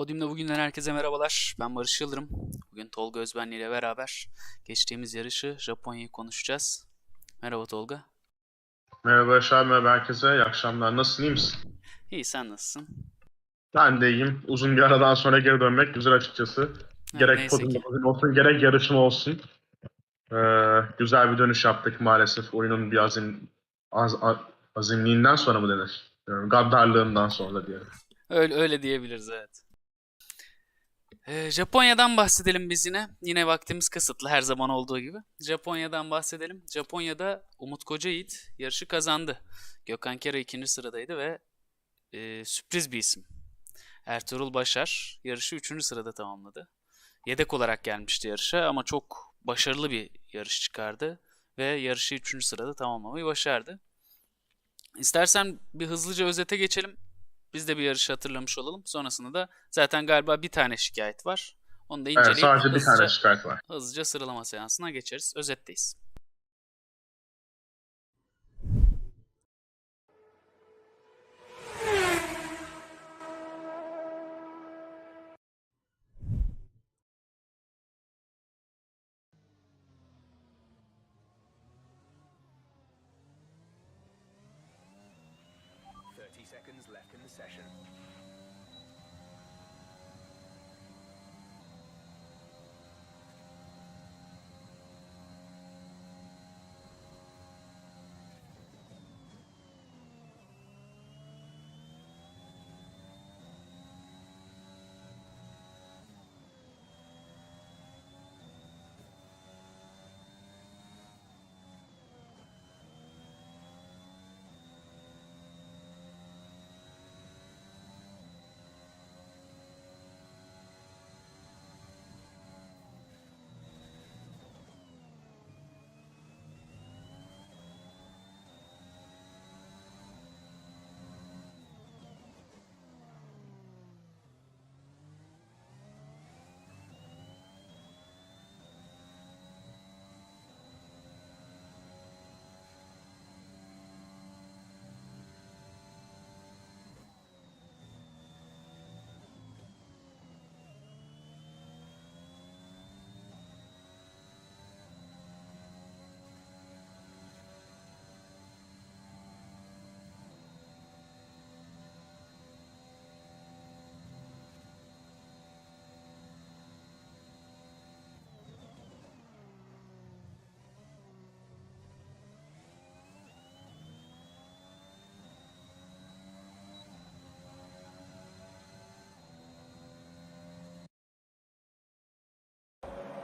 Podyumda bugünden herkese merhabalar. Ben Barış Yıldırım. Bugün Tolga Özbenli ile beraber geçtiğimiz yarışı Japonya'yı konuşacağız. Merhaba Tolga. Merhaba Barış abi, merhaba herkese. İyi akşamlar. Nasılsın, iyi misin? İyi sen nasılsın? Ben de iyiyim. Uzun bir aradan sonra geri dönmek güzel açıkçası. Gerek bugün olsun, gerek yarışma olsun. Ee, güzel bir dönüş yaptık maalesef. Oyunun bir azim, az, azimliğinden sonra mı denir? Yani gaddarlığından sonra diyelim. Öyle, öyle diyebiliriz evet. Ee, Japonya'dan bahsedelim biz yine. Yine vaktimiz kısıtlı her zaman olduğu gibi. Japonya'dan bahsedelim. Japonya'da Umut Kocayiğit yarışı kazandı. Gökhan Kera ikinci sıradaydı ve e, sürpriz bir isim. Ertuğrul Başar yarışı üçüncü sırada tamamladı. Yedek olarak gelmişti yarışa ama çok başarılı bir yarış çıkardı ve yarışı üçüncü sırada tamamlamayı başardı. İstersen bir hızlıca özete geçelim. Biz de bir yarışı hatırlamış olalım. Sonrasında da zaten galiba bir tane şikayet var. Onu da Evet, inceleyip sadece bir hızlıca, tane şikayet var. hızlıca sıralama seansına geçeriz. Özetteyiz.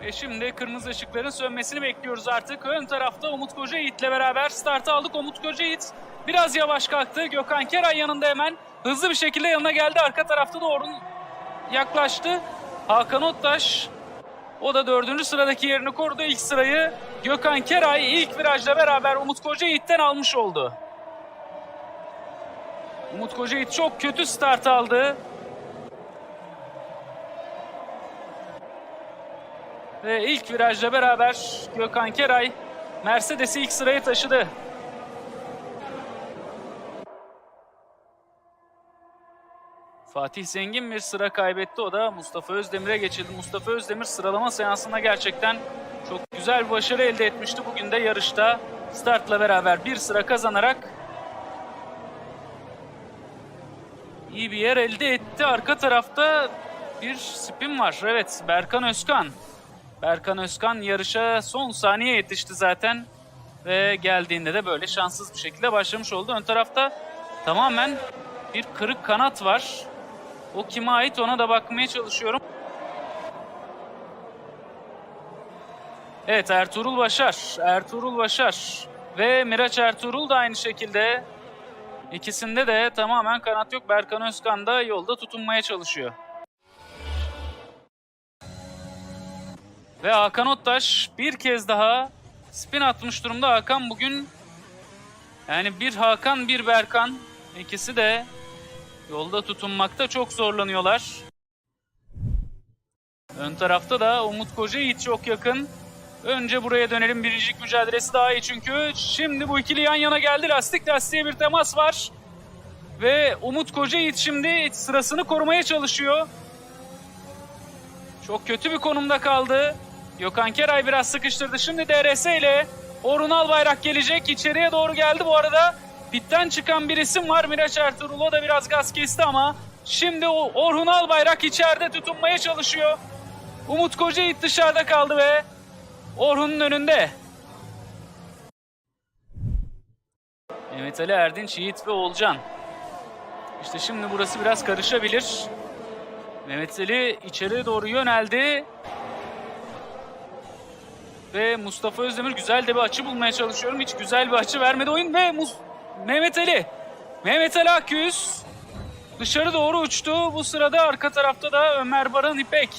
Ve şimdi kırmızı ışıkların sönmesini bekliyoruz artık. Ön tarafta Umut Kocayiğit'le beraber startı aldık. Umut Kocayiğit biraz yavaş kalktı. Gökhan Keray yanında hemen hızlı bir şekilde yanına geldi. Arka tarafta da Orhun yaklaştı. Hakan Ottaş o da dördüncü sıradaki yerini korudu. İlk sırayı Gökhan Keray ilk virajla beraber Umut Kocayiğit'ten almış oldu. Umut Kocayiğit çok kötü start aldı. Ve ilk virajla beraber Gökhan Keray Mercedes'i ilk sıraya taşıdı. Fatih Zengin bir sıra kaybetti. O da Mustafa Özdemir'e geçildi. Mustafa Özdemir sıralama seansında gerçekten çok güzel bir başarı elde etmişti. Bugün de yarışta startla beraber bir sıra kazanarak iyi bir yer elde etti. Arka tarafta bir spin var. Evet Berkan Özkan. Berkan Özkan yarışa son saniye yetişti zaten. Ve geldiğinde de böyle şanssız bir şekilde başlamış oldu. Ön tarafta tamamen bir kırık kanat var. O kime ait ona da bakmaya çalışıyorum. Evet Ertuğrul Başar. Ertuğrul Başar. Ve Miraç Ertuğrul da aynı şekilde. İkisinde de tamamen kanat yok. Berkan Özkan da yolda tutunmaya çalışıyor. Ve Hakan Ottaş bir kez daha spin atmış durumda. Hakan bugün yani bir Hakan bir Berkan ikisi de yolda tutunmakta çok zorlanıyorlar. Ön tarafta da Umut Kocayiğit çok yakın. Önce buraya dönelim. Biricilik mücadelesi daha iyi çünkü. Şimdi bu ikili yan yana geldi. Lastik lastiğe bir temas var. Ve Umut Kocayiğit şimdi sırasını korumaya çalışıyor. Çok kötü bir konumda kaldı. Gökhan Keray biraz sıkıştırdı. Şimdi DRS ile Orhun Albayrak gelecek. İçeriye doğru geldi bu arada. Pitten çıkan bir isim var. Miraç Ertuğrul o da biraz gaz kesti ama şimdi Orhun Albayrak içeride tutunmaya çalışıyor. Umut Kocayiğit dışarıda kaldı ve Orhun'un önünde. Mehmet Ali Erdinç, Yiğit ve Olcan. İşte şimdi burası biraz karışabilir. Mehmet Ali içeriye doğru yöneldi. Ve Mustafa Özdemir güzel de bir açı bulmaya çalışıyorum. Hiç güzel bir açı vermedi oyun ve Mus- Mehmet Ali. Mehmet Ali Akgüz dışarı doğru uçtu. Bu sırada arka tarafta da Ömer Baran İpek.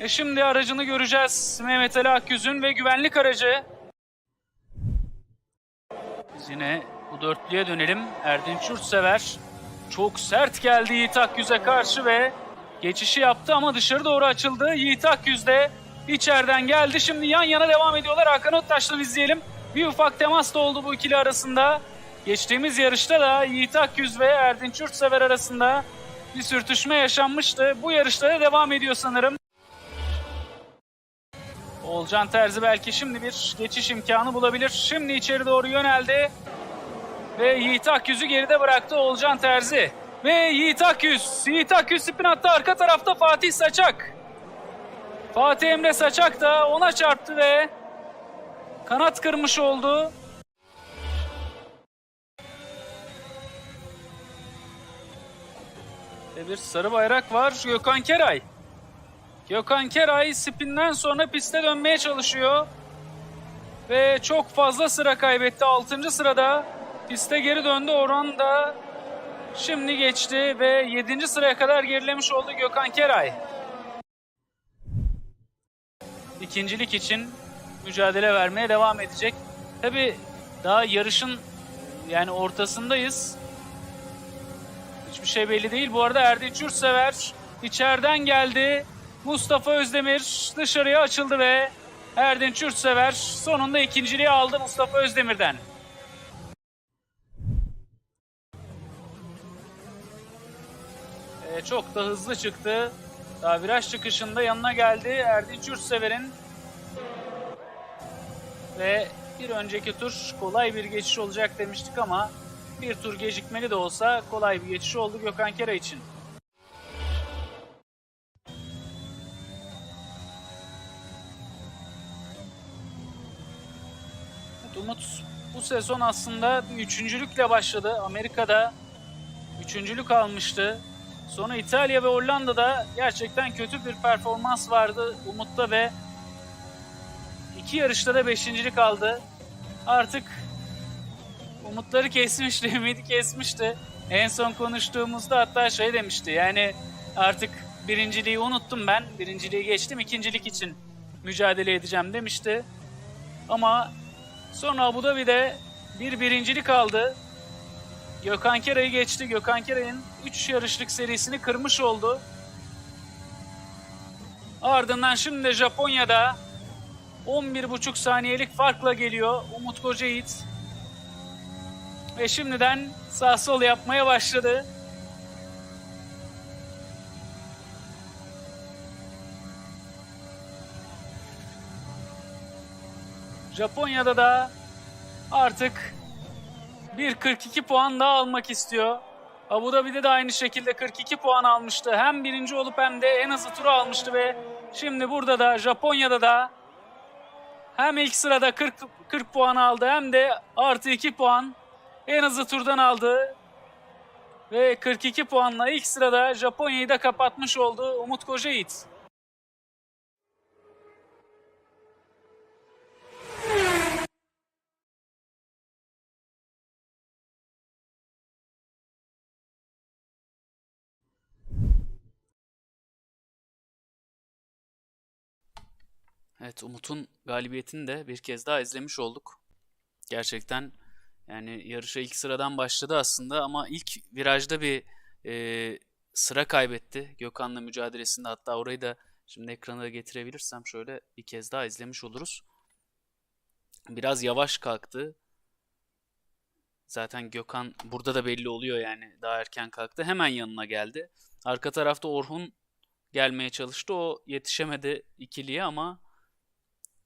E şimdi aracını göreceğiz. Mehmet Ali Akgüz'ün ve güvenlik aracı. Biz yine bu dörtlüye dönelim. Erdinç Yurtsever çok sert geldi Yiğit Akgüz'e karşı ve geçişi yaptı ama dışarı doğru açıldı. Yiğit Akgüz de içeriden geldi. Şimdi yan yana devam ediyorlar. Hakan Öktaş'tan izleyelim. Bir ufak temas da oldu bu ikili arasında. Geçtiğimiz yarışta da Yiğit Akgüz ve Erdinç Yurtsever arasında bir sürtüşme yaşanmıştı. Bu yarışta da devam ediyor sanırım. Olcan Terzi belki şimdi bir geçiş imkanı bulabilir. Şimdi içeri doğru yöneldi. Ve Yiğit Akyüz'ü geride bıraktı Olcan Terzi. Ve Yiğit Akyüz. Yiğit Akyüz spin attı arka tarafta Fatih Saçak. Fatih Emre Saçak da ona çarptı ve kanat kırmış oldu. Ve bir sarı bayrak var Gökhan Keray. Gökhan Keray spinden sonra piste dönmeye çalışıyor. Ve çok fazla sıra kaybetti. 6. sırada piste geri döndü. Orhan da şimdi geçti ve 7. sıraya kadar gerilemiş oldu Gökhan Keray. İkincilik için mücadele vermeye devam edecek. Tabi daha yarışın yani ortasındayız. Hiçbir şey belli değil. Bu arada Erdinç Yurtsever içeriden geldi. Mustafa Özdemir dışarıya açıldı ve Erdinç Yurtsever sonunda ikinciliği aldı Mustafa Özdemir'den. Ee, çok da hızlı çıktı. Daha viraj çıkışında yanına geldi Erdinç Yurtsever'in. Ve bir önceki tur kolay bir geçiş olacak demiştik ama bir tur gecikmeli de olsa kolay bir geçiş oldu Gökhan Kera için. Umut bu sezon aslında üçüncülükle başladı. Amerika'da üçüncülük almıştı. Sonra İtalya ve Hollanda'da gerçekten kötü bir performans vardı Umut'ta ve iki yarışta da beşincilik aldı. Artık umutları kesmişti, ümidi kesmişti. En son konuştuğumuzda hatta şey demişti yani artık birinciliği unuttum ben. Birinciliği geçtim, ikincilik için mücadele edeceğim demişti. Ama sonra Abu Dhabi'de bir birincilik aldı. Gökhan Keray'ı geçti. Gökhan Keray'ın 3 yarışlık serisini kırmış oldu. Ardından şimdi de Japonya'da 11,5 saniyelik farkla geliyor Umut Kocayiğit. Ve şimdiden sağ sol yapmaya başladı. Japonya'da da artık bir 42 puan daha almak istiyor. Abu Dhabi'de de aynı şekilde 42 puan almıştı. Hem birinci olup hem de en hızlı turu almıştı ve şimdi burada da Japonya'da da hem ilk sırada 40, 40 puan aldı hem de artı 2 puan en hızlı turdan aldı. Ve 42 puanla ilk sırada Japonya'yı da kapatmış oldu Umut Kocayiğit. Evet Umut'un galibiyetini de bir kez daha izlemiş olduk. Gerçekten yani yarışa ilk sıradan başladı aslında ama ilk virajda bir e, sıra kaybetti Gökhan'la mücadelesinde. Hatta orayı da şimdi ekrana getirebilirsem şöyle bir kez daha izlemiş oluruz. Biraz yavaş kalktı. Zaten Gökhan burada da belli oluyor yani daha erken kalktı. Hemen yanına geldi. Arka tarafta Orhun gelmeye çalıştı. O yetişemedi ikiliye ama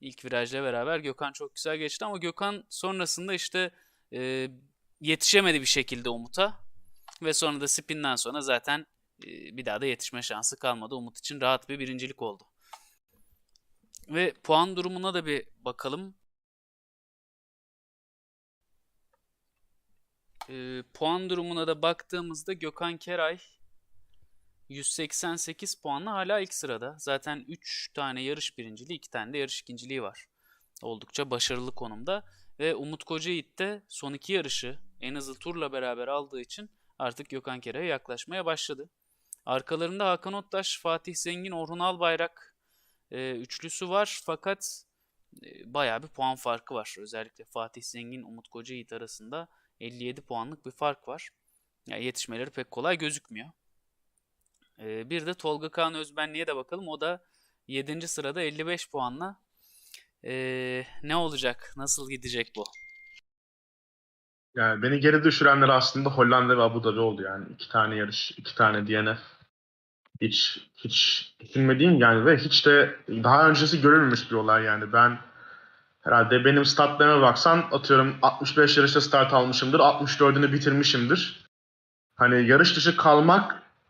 ilk virajla beraber Gökhan çok güzel geçti ama Gökhan sonrasında işte e, yetişemedi bir şekilde Umut'a ve sonra da spinden sonra zaten e, bir daha da yetişme şansı kalmadı. Umut için rahat bir birincilik oldu. Ve puan durumuna da bir bakalım. Ee, puan durumuna da baktığımızda Gökhan Keray 188 puanla hala ilk sırada. Zaten 3 tane yarış birinciliği, 2 tane de yarış ikinciliği var. Oldukça başarılı konumda. Ve Umut Kocayiğit de son iki yarışı en hızlı turla beraber aldığı için artık Gökhan Keray'a yaklaşmaya başladı. Arkalarında Hakan Ottaş, Fatih Zengin, Orhun Albayrak e, üçlüsü var fakat e, bayağı bir puan farkı var. Özellikle Fatih Zengin, Umut Kocayiğit arasında 57 puanlık bir fark var. Yani yetişmeleri pek kolay gözükmüyor. E, bir de Tolga Kaan Özbenli'ye de bakalım. O da 7. sırada 55 puanla. E, ne olacak? Nasıl gidecek bu? Yani beni geri düşürenler aslında Hollanda ve Abu Dhabi oldu yani. iki tane yarış, iki tane DNF. Hiç hiç düşünmediğim yani ve hiç de daha öncesi görülmemiş bir olay yani. Ben herhalde benim statlarıma baksan atıyorum 65 yarışta start almışımdır, 64'ünü bitirmişimdir. Hani yarış dışı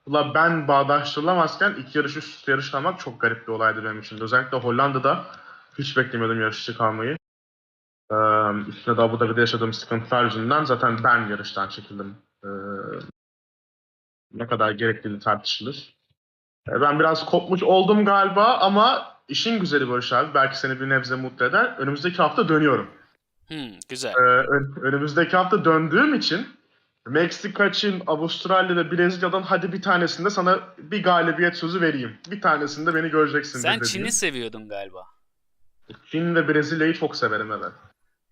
kalmakla ben bağdaştırılamazken iki yarış üst üste yarış kalmak çok garip bir olaydı benim için. Özellikle Hollanda'da hiç beklemiyordum yarış dışı kalmayı. Ee, üstüne de Abu Dhabi'de yaşadığım sıkıntılar yüzünden zaten ben yarıştan çekildim. Ee, ne kadar gerektiğini tartışılır. Ee, ben biraz kopmuş oldum galiba ama işin güzeli Barış abi. Belki seni bir nebze mutlu eder. Önümüzdeki hafta dönüyorum. Hmm, güzel. Ee, ön- önümüzdeki hafta döndüğüm için Meksika, Çin, Avustralya ve Brezilya'dan hadi bir tanesinde sana bir galibiyet sözü vereyim. Bir tanesinde beni göreceksin. Sen dediğim. Çin'i seviyordun galiba. Çin ve Brezilya'yı çok severim evet.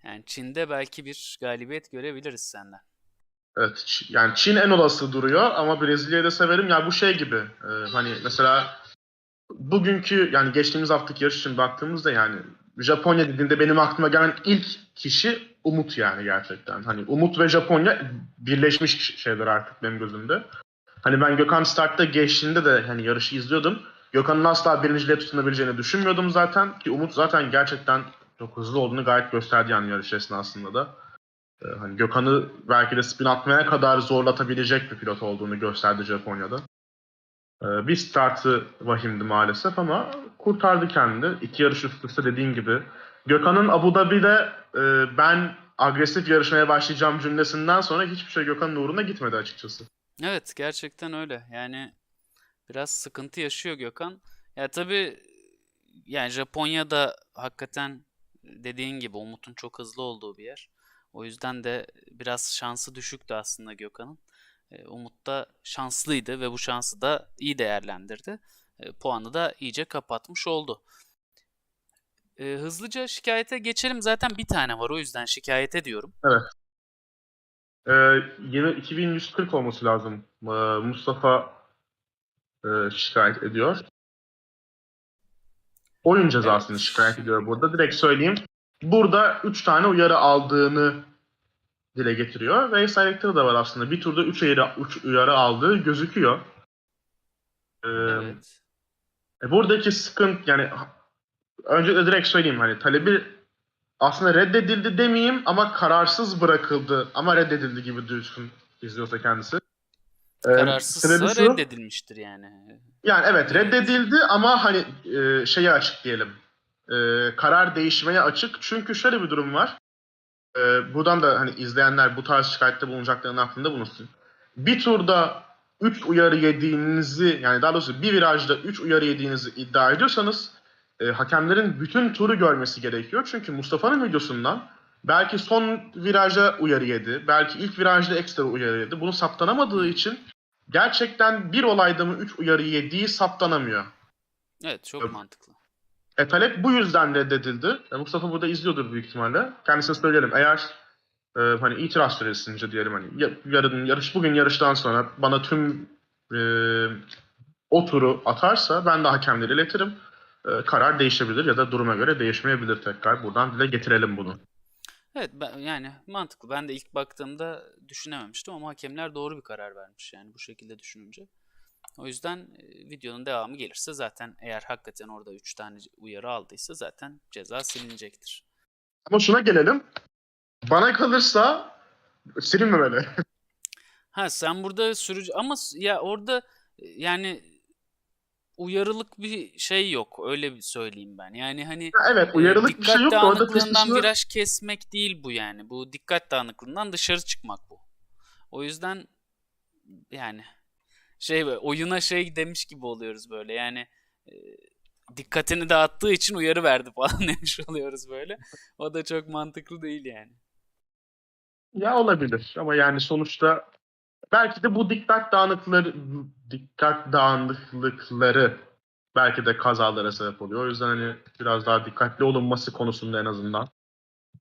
Yani Çin'de belki bir galibiyet görebiliriz senden. Evet, yani Çin en olası duruyor ama Brezilya'yı da severim. Ya bu şey gibi, e, hani mesela bugünkü yani geçtiğimiz haftaki yarış için baktığımızda yani Japonya dediğinde benim aklıma gelen ilk kişi Umut yani gerçekten. Hani Umut ve Japonya birleşmiş şeyler artık benim gözümde. Hani ben Gökhan startta geçtiğinde de hani yarışı izliyordum. Gökhan'ın asla birinciliğe tutunabileceğini düşünmüyordum zaten. Ki Umut zaten gerçekten çok hızlı olduğunu gayet gösterdi yani yarış esnasında da. Ee, hani Gökhan'ı belki de spin atmaya kadar zorlatabilecek bir pilot olduğunu gösterdi Japonya'da. Ee, bir startı vahimdi maalesef ama kurtardı kendini. İki yarış üst üste dediğin gibi. Gökhan'ın Abu Dhabi'de e, ben agresif yarışmaya başlayacağım cümlesinden sonra hiçbir şey Gökhan'ın uğruna gitmedi açıkçası. Evet, gerçekten öyle. Yani biraz sıkıntı yaşıyor Gökhan. Ya tabii yani Japonya'da hakikaten dediğin gibi Umut'un çok hızlı olduğu bir yer. O yüzden de biraz şansı düşüktü aslında Gökhan'ın. E, Umut da şanslıydı ve bu şansı da iyi değerlendirdi. E, puanı da iyice kapatmış oldu. E, hızlıca şikayete geçelim. Zaten bir tane var o yüzden şikayete diyorum. Ee, yine 2140 olması lazım. Ee, Mustafa e, şikayet ediyor. Oyun cezasını Evet. şikayet ediyor burada. Direkt söyleyeyim. Burada 3 tane uyarı aldığını dile getiriyor. Race Director'ı da var aslında. Bir turda 3 uyarı, üç uyarı aldığı gözüküyor. Ee, Evet. e, buradaki sıkıntı yani önce direkt söyleyeyim hani talebi aslında reddedildi demeyeyim ama kararsız bırakıldı ama reddedildi gibi düşün izliyorsa kendisi. Ee, Kararsızsa şu, reddedilmiştir yani. Yani evet Evet. reddedildi ama hani e, şeye açık diyelim. E, karar değişmeye açık. Çünkü şöyle bir durum var. E, buradan da hani izleyenler bu tarz şikayette bulunacaklarının aklında bulunsun. Bir turda 3 uyarı yediğinizi yani daha doğrusu bir virajda 3 uyarı yediğinizi iddia ediyorsanız e, hakemlerin bütün turu görmesi gerekiyor. Çünkü Mustafa'nın videosundan belki son viraja uyarı yedi. Belki ilk virajda ekstra uyarı yedi. Bunu saptanamadığı için gerçekten bir olayda mı 3 uyarı yediği saptanamıyor. Evet, çok Yok. mantıklı. E, talep bu yüzden reddedildi. E, Mustafa burada izliyordur büyük ihtimalle. Kendisine söyleyelim. Eğer e, hani itiraz süresince diyelim hani ya- yarın yarış bugün yarıştan sonra bana tüm e, o turu atarsa ben de hakemlere iletirim. E, karar değişebilir ya da duruma göre değişmeyebilir tekrar. Buradan dile getirelim bunu. Evet ben, yani mantıklı. Ben de ilk baktığımda düşünememiştim ama hakemler doğru bir karar vermiş yani bu şekilde düşününce. O yüzden e, videonun devamı gelirse zaten eğer hakikaten orada 3 tane uyarı aldıysa zaten ceza silinecektir. Ama şuna gelelim. Bana kalırsa silinmemeli. Ha sen burada sürücü ama ya orada e, yani uyarılık bir şey yok öyle bir söyleyeyim ben. Yani hani evet e, uyarılık bir şey dikkat yok da orada dağınıklığından testisini... viraj kesmek değil bu yani. Bu dikkat dağınıklığından dışarı çıkmak bu. O yüzden yani şey böyle oyuna şey demiş gibi oluyoruz böyle yani e, dikkatini dağıttığı için uyarı verdi falan demiş oluyoruz böyle. O da çok mantıklı değil yani. Ya olabilir ama yani sonuçta belki de bu dikkat dağınıkları dikkat dağınıklıkları belki de kazalara sebep oluyor. O yüzden hani biraz daha dikkatli olunması konusunda en azından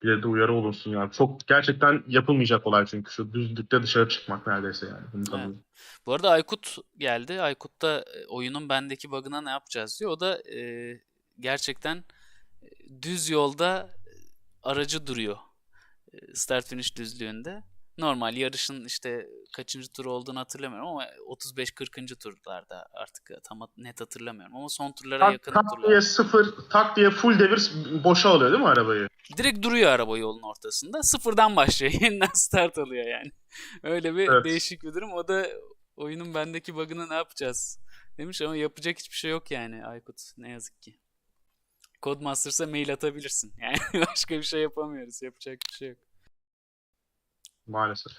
bir de uyarı olunsun yani. Çok gerçekten yapılmayacak olay çünkü şu düzlükte dışarı çıkmak neredeyse yani. Bunu tanıyorum. Bu arada Aykut geldi. Aykut da e, oyunun bendeki bug'ına ne yapacağız diyor. O da e, gerçekten e, düz yolda e, aracı duruyor. Start finish düzlüğünde. Normal yarışın işte kaçıncı tur olduğunu hatırlamıyorum ama 35-40. turlarda artık tam hat- net hatırlamıyorum ama son turlara Tak, yakın tak turlar. diye sıfır, tak diye full devir boşa alıyor değil mi arabayı? Direkt duruyor araba yolun ortasında. Sıfırdan başlıyor. Yeniden start alıyor yani. Öyle bir Evet. değişik bir durum. O da oyunun bendeki bug'ını ne yapacağız demiş ama yapacak hiçbir şey yok yani Aykut. Ne yazık ki. Codemasters'a mail atabilirsin. Yani başka bir şey yapamıyoruz. Yapacak bir şey yok. Maalesef.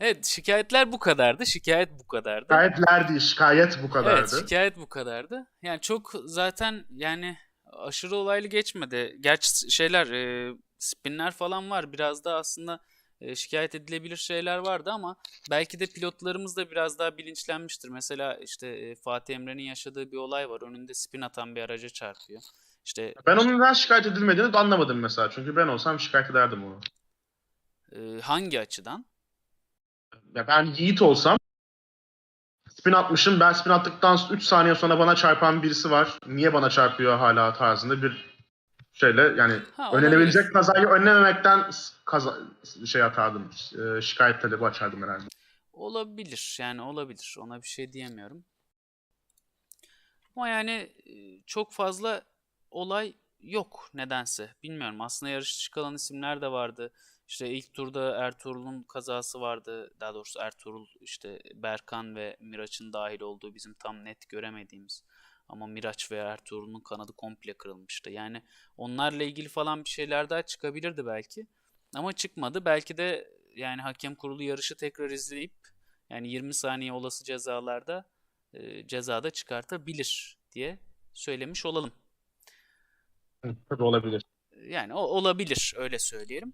Evet şikayetler bu kadardı. Şikayet bu kadardı. Şikayetler değil, şikayet bu kadardı. Evet şikayet bu kadardı. Yani çok zaten yani aşırı olaylı geçmedi. Gerçi şeyler e, spinler falan var. Biraz da aslında e, şikayet edilebilir şeyler vardı ama belki de pilotlarımız da biraz daha bilinçlenmiştir. Mesela işte e, Fatih Emre'nin yaşadığı bir olay var. Önünde spin atan bir araca çarpıyor. İşte Ben onun neden şikayet edilmediğini de anlamadım mesela. Çünkü ben olsam şikayet ederdim onu. E, hangi açıdan? Ya ben Yiğit olsam spin atmışım. Ben spin attıktan 3 saniye sonra bana çarpan birisi var. Niye bana çarpıyor hala tarzında bir şeyle yani Ha, önlenebilecek olabilir. kazayı önlememekten kaza şey atardım. e, Şikayet talebi açardım herhalde. Olabilir. Yani olabilir. Ona bir şey diyemiyorum. Ama yani e, çok fazla olay yok nedense. Bilmiyorum. Aslında yarış dışı kalan isimler de vardı. İşte ilk turda Ertuğrul'un kazası vardı. Daha doğrusu Ertuğrul işte Berkan ve Miraç'ın dahil olduğu bizim tam net göremediğimiz. Ama Miraç ve Ertuğrul'un kanadı komple kırılmıştı. Yani onlarla ilgili falan bir şeyler daha çıkabilirdi belki. Ama çıkmadı. Belki de yani hakem kurulu yarışı tekrar izleyip yani 20 saniye olası cezalarda e, cezada çıkartabilir diye söylemiş olalım. Tabii olabilir. Yani o olabilir öyle söyleyelim.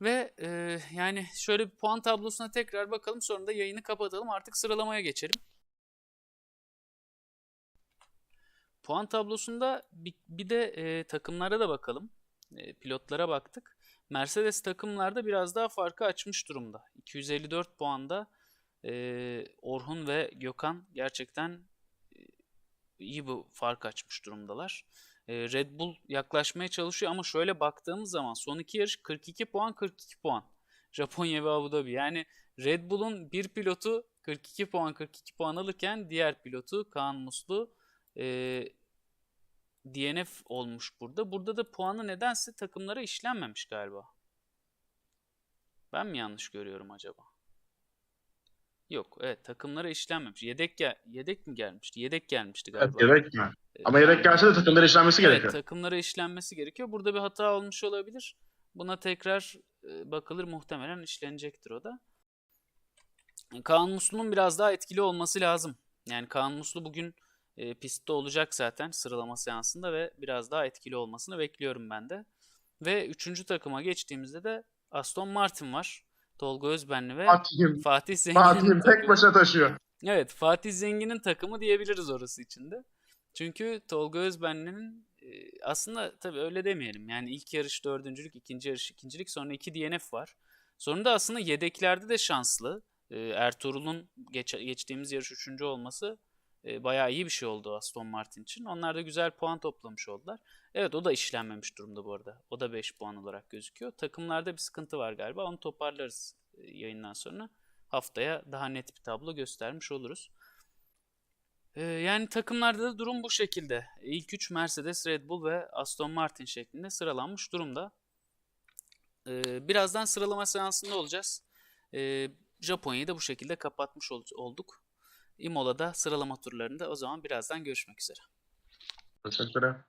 Ve e, yani şöyle bir puan tablosuna tekrar bakalım sonra da yayını kapatalım artık sıralamaya geçelim. Puan tablosunda bir, bir de e, takımlara da bakalım. E, pilotlara baktık. Mercedes takımlarda biraz daha farkı açmış durumda. 254 puanda e, Orhun ve Gökhan gerçekten e, iyi bir fark açmış durumdalar. E, Red Bull yaklaşmaya çalışıyor ama şöyle baktığımız zaman son iki yarış 42 puan 42 puan. Japonya ve Abu Dhabi. Yani Red Bull'un bir pilotu 42 puan 42 puan alırken diğer pilotu Kaan Muslu e, DNF olmuş burada. Burada da puanı nedense takımlara işlenmemiş galiba. Ben mi yanlış görüyorum acaba? Yok, evet takımlara işlenmemiş. Yedek gel yedek mi gelmişti? Yedek gelmişti Evet, galiba. gerek yani. Ee, Ama yedek gelse de takımlar işlenmesi Evet, gerekiyor. takımlara işlenmesi gerekiyor. Burada bir hata olmuş olabilir. Buna tekrar e, bakılır. Muhtemelen işlenecektir o da. Kaan Muslu'nun biraz daha etkili olması lazım. Yani Kaan Muslu bugün e, pistte olacak zaten sıralama seansında ve biraz daha etkili olmasını bekliyorum ben de. Ve üçüncü takıma geçtiğimizde de Aston Martin var. Tolga Özbenli ve Fatih'im, Fatih Zengin'in Fatih'im tek başına taşıyor. Evet, Fatih Zengin'in takımı diyebiliriz orası içinde. Çünkü Tolga Özbenli'nin e, aslında tabii öyle demeyelim. Yani ilk yarış dördüncülük, ikinci yarış ikincilik, sonra iki DNF var. Sonra da aslında yedeklerde de şanslı. E, Ertuğrul'un geç, geçtiğimiz yarış üçüncü olması e, bayağı iyi bir şey oldu Aston Martin için. Onlar da güzel puan toplamış oldular. Evet o da işlenmemiş durumda bu arada. O da 5 puan olarak gözüküyor. Takımlarda bir sıkıntı var galiba. Onu toparlarız e, yayından sonra haftaya daha net bir tablo göstermiş oluruz. Ee, yani takımlarda da durum bu şekilde. İlk üç Mercedes, Red Bull ve Aston Martin şeklinde sıralanmış durumda. Ee, birazdan sıralama seansında olacağız. Ee, Japonya'yı da bu şekilde kapatmış ol- olduk. Imola'da sıralama turlarında o zaman birazdan görüşmek üzere. Teşekkür ederim.